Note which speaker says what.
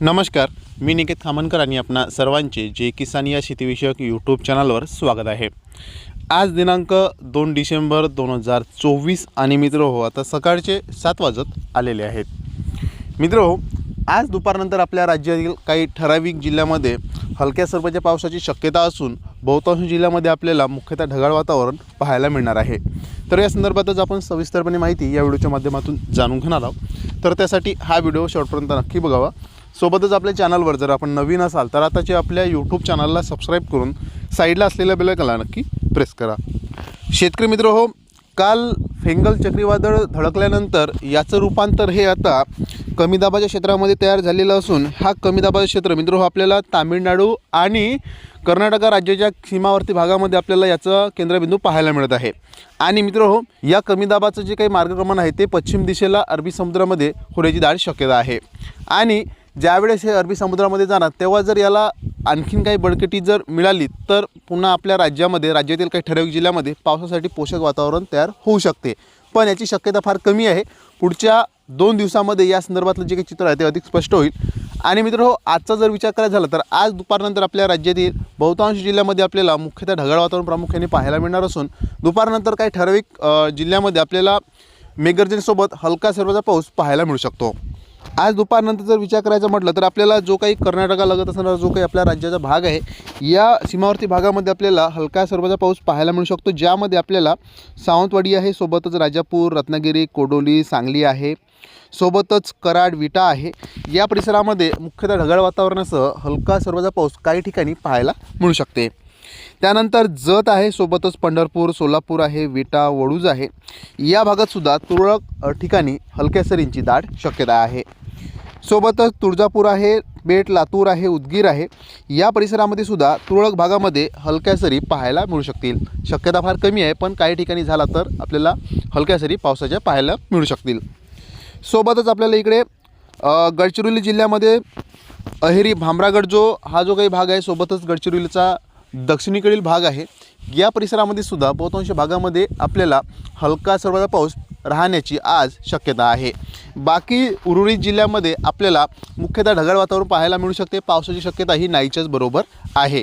Speaker 1: नमस्कार मी निकेत खामनकर आणि आपणा सर्वांचे जे किसान या शेतीविषयक यूट्यूब चॅनलवर स्वागत आहे. आज दिनांक दोन डिसेंबर दोन हजार चोवीस आणि मित्र हो आता सकाळचे सात वाजत आलेले आहेत. मित्र हो आज दुपारनंतर आपल्या राज्यातील काही ठराविक जिल्ह्यामध्ये हलक्या स्वरूपाच्या पावसाची शक्यता असून बहुतांश जिल्ह्यामध्ये आपल्याला मुख्यतः ढगाळ वातावरण पाहायला मिळणार आहे. तर या संदर्भातच आपण सविस्तरपणे माहिती या व्हिडिओच्या माध्यमातून जाणून घेणार आहोत. तर त्यासाठी हा व्हिडिओ शेवटपर्यंत नक्की बघावा. सोबतच आपल्या चॅनलवर जर आपण नवीन असाल तर आताचे आपल्या यूट्यूब चॅनलला सबस्क्राईब करून साईडला असलेल्या बेलायकला नक्की प्रेस करा. शेतकरी मित्र हो काल फेंगल चक्रीवादळ धडकल्यानंतर याचं रूपांतर हे आता कमी दाबाच्या क्षेत्रामध्ये तयार झालेलं असून हा कमी दाबाचं क्षेत्र मित्र हो आपल्याला तामिळनाडू आणि कर्नाटक राज्याच्या सीमावर्ती भागामध्ये आपल्याला याचं केंद्रबिंदू पाहायला मिळत आहे. आणि मित्र हो या कमी दाबाचं जे काही मार्गक्रमण आहे ते पश्चिम दिशेला अरबी समुद्रामध्ये होण्याची दाट शक्यता आहे. आणि ज्यावेळेस हे अरबी समुद्रामध्ये जाणार तेव्हा जर याला आणखीन काही बळकटी जर मिळाली तर पुन्हा आपल्या राज्यामध्ये राज्यातील काही ठराविक जिल्ह्यामध्ये पावसासाठी पोषक वातावरण तयार होऊ शकते. पण याची शक्यता फार कमी आहे. पुढच्या दोन दिवसामध्ये या संदर्भातलं जे काही चित्र आहे ते अधिक स्पष्ट होईल. आणि मित्र हो आजचा जर विचार करायचा झाला तर आज दुपारनंतर आपल्या राज्यातील बहुतांश जिल्ह्यामध्ये आपल्याला मुख्यतः ढगाळ वातावरण प्रामुख्याने पाहायला मिळणार असून दुपारनंतर काही ठराविक जिल्ह्यामध्ये आपल्याला मेघगर्जनेसोबत हलका सर्वचा पाऊस पाहायला मिळू शकतो. आज दुपारनंतर जर विचार करायचा म्हटलं तर आपल्याला जो काही कर्नाटका लगत असणारा जो काही आपल्या राज्याचा भाग आहे या सीमावर्ती भागामध्ये आपल्याला हलका सर्वचा पाऊस पाहायला मिळू शकतो ज्यामध्ये आपल्याला सावंतवाडी आहे सोबतच राजापूर रत्नागिरी कोडोली सांगली आहे सोबतच कराड विटा आहे. या परिसरामध्ये मुख्यतः ढगाळ वातावरणासह हलका सर्वचा पाऊस काही ठिकाणी पाहायला मिळू शकते. त्यानंतर जत आहे सोबतच पंढरपूर सोलापूर आहे विटा वडूज आहे. या भागातसुद्धा तुरळक ठिकाणी हलक्या सरींची दाट शक्यता आहे. सोबतच तुळजापूर आहे बेट लातूर आहे उदगीर आहे. या परिसरामध्ये सुद्धा तुरळक भागामध्ये हलक्या सरी पाहायला मिळू शकतील. शक्यता फार कमी आहे पण काही ठिकाणी झाला तर आपल्याला हलक्या सरी पावसाच्या पाहायला मिळू शकतील. सोबतच आपल्याला इकडे गडचिरोली जिल्ह्यामध्ये अहेरी भामरागड जो हा जो काही भाग आहे सोबतच गडचिरोलीचा दक्षिणेकडील भाग आहे. या परिसरामध्ये सुद्धा बहुतांश भागामध्ये आपल्याला हलका सर्वाचा पाऊस राहण्याची आज शक्यता आहे. बाकी उर्वरित जिल्ह्यामध्ये आपल्याला मुख्यतः ढगाळ वातावरण पाहायला मिळू शकते. पावसाची शक्यता ही नाहीच्याच बरोबर आहे.